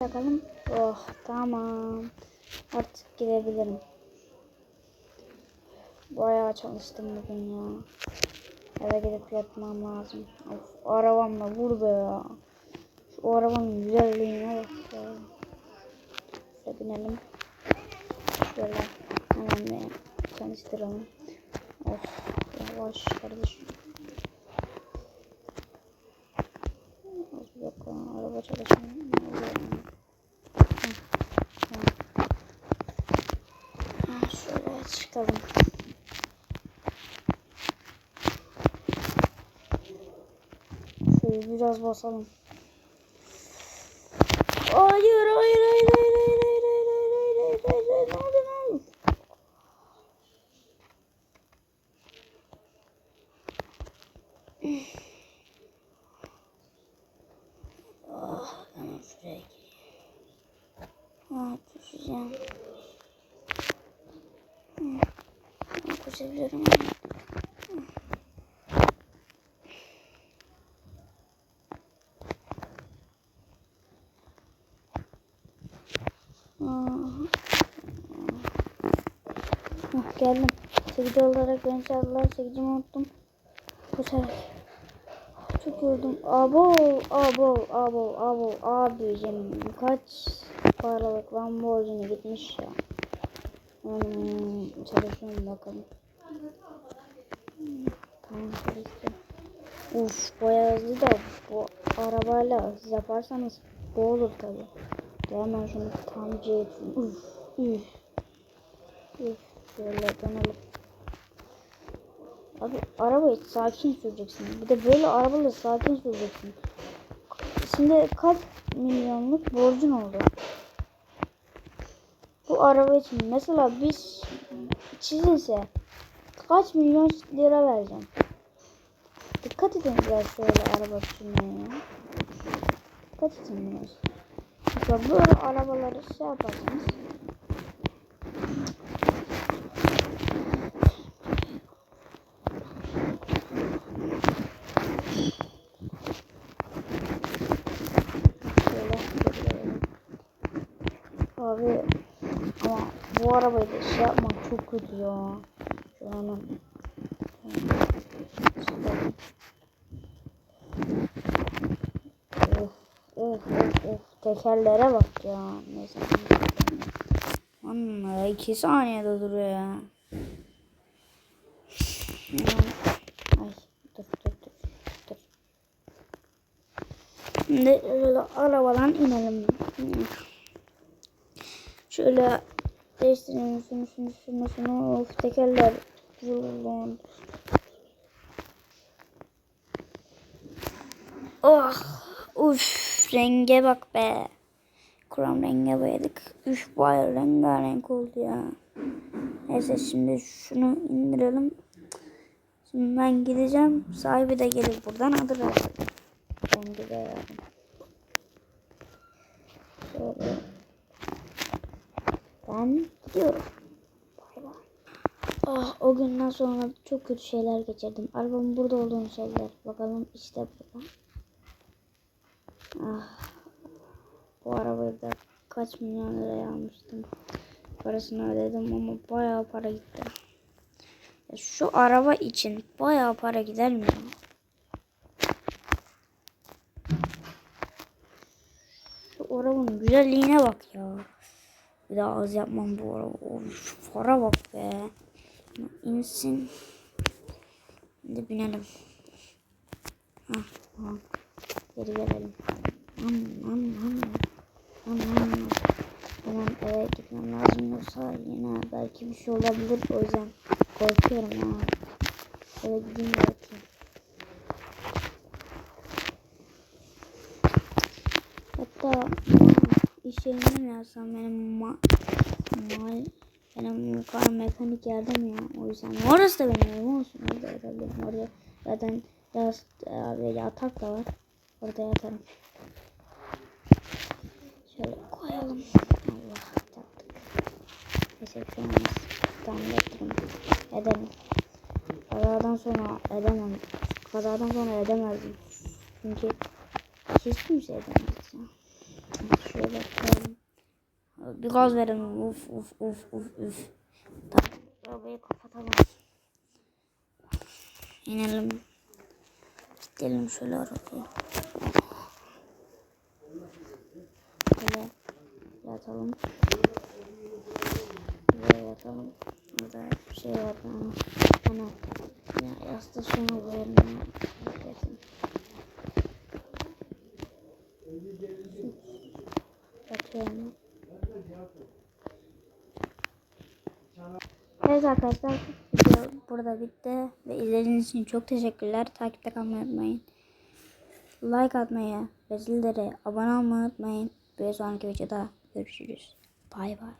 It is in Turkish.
Bakalım. Oh tamam. Artık gidebilirim. Bayağı çalıştım bugün ya. Eve gidip yatmam lazım. Of, arabam da burada ya. Şu arabanın güzelliğine bak ya. Şöyle binelim. Şöyle hemen bir tanıştıralım. Of yavaş kardeşim. Az araba çalışmıyor. Ne oluyor ya? Ha, çıkalım. Şöyle biraz basalım. Hayır hayır hayır hayır hayır hayır hayır hayır hayır hayır hayır ne oldu ne oldu? Ah, hemen şuraya gireyim. Ah, düşeceğim. Ah, koşabiliyorum. Ah. Ah, geldim. Çekici olarak beni çağırdılar. Çekicimi unuttum. Koşarak. Çok yoruldum. Abo, abo, abo, abo, abicim kaç paralık Lamborghini gitmiş ya. Hmm, çalışıyorum bakalım. Uf bayağı hızlı da bu arabayla hız yaparsanız bu olur tabi. Hemen şunu tam et. Uf, uf. Uf, şöyle dönelim. Abi arabayı sakin süreceksin. Bir de böyle arabayla sakin süreceksin. Şimdi kaç milyonluk borcun oldu? Bu araba için mesela biz çizinse kaç milyon lira vereceğim? Dikkat edin biraz şöyle araba sürmeye. Dikkat edin biraz. Mesela böyle arabaları şey yaparsınız. Abi ama bu arabayı da şey yapmak çok kötü ya. Şu an. Of of of of tekerlere bak ya. Neyse. Anne iki saniyede duruyor ya. Ay dur dur dur dur. Şimdi şöyle arabadan inelim. Şöyle değiştirelim şunu şunu şunu şunu. Of tekerler. Ulan. Oh. Uf renge bak be. Krom renge boyadık. Üf bayağı rengarenk oldu ya. Neyse şimdi şunu indirelim. Şimdi ben gideceğim. Sahibi de gelir buradan alır herhalde. Rengi de. Şöyle. Ben gidiyorum. Ah o günden sonra çok kötü şeyler geçirdim. Arabamın burada olduğunu söylediler. Bakalım işte burada. Ah. Bu arabayı da kaç milyon liraya almıştım. Parasını ödedim ama bayağı para gitti. Ya Şu araba için bayağı para gider mi? Şu arabanın güzelliğine bak ya. Bir daha az yapmam bu araba. Of, şu para bak be. İnsin. Şimdi binelim. Hah, tamam. Geri gelelim. Am, am, am. Am, am, am. Hemen eve gitmem lazım yoksa yine belki bir şey olabilir. O yüzden korkuyorum ya. Eve gideyim belki. Hatta iş yerine mi yazsam benim ma mal benim kar mekanik yerde mi ya o yüzden orası da benim evim olsun orada yatabilirim orada zaten yas, e, yatak da var orada yatarım şöyle koyalım Allah neyse şu an tamam yatırım edelim kazadan sonra edemem kazadan sonra edemezdim çünkü hiç kimse edemez ya Şöyle koyalım. Bir gaz verelim. Uf uf uf uf uf. Tamam. Arabayı kapatalım. İnelim. Gidelim şöyle arabayı. Böyle yatalım. Böyle yatalım. Burada bir şey var ama. Ana. Ya şunu koyalım. Bekletin. Yatıyorum. Evet arkadaşlar video burada bitti ve izlediğiniz için çok teşekkürler. Takipte kalmayı unutmayın. Like atmayı ve zilleri abone olmayı unutmayın. Bir sonraki videoda görüşürüz. Bay bay.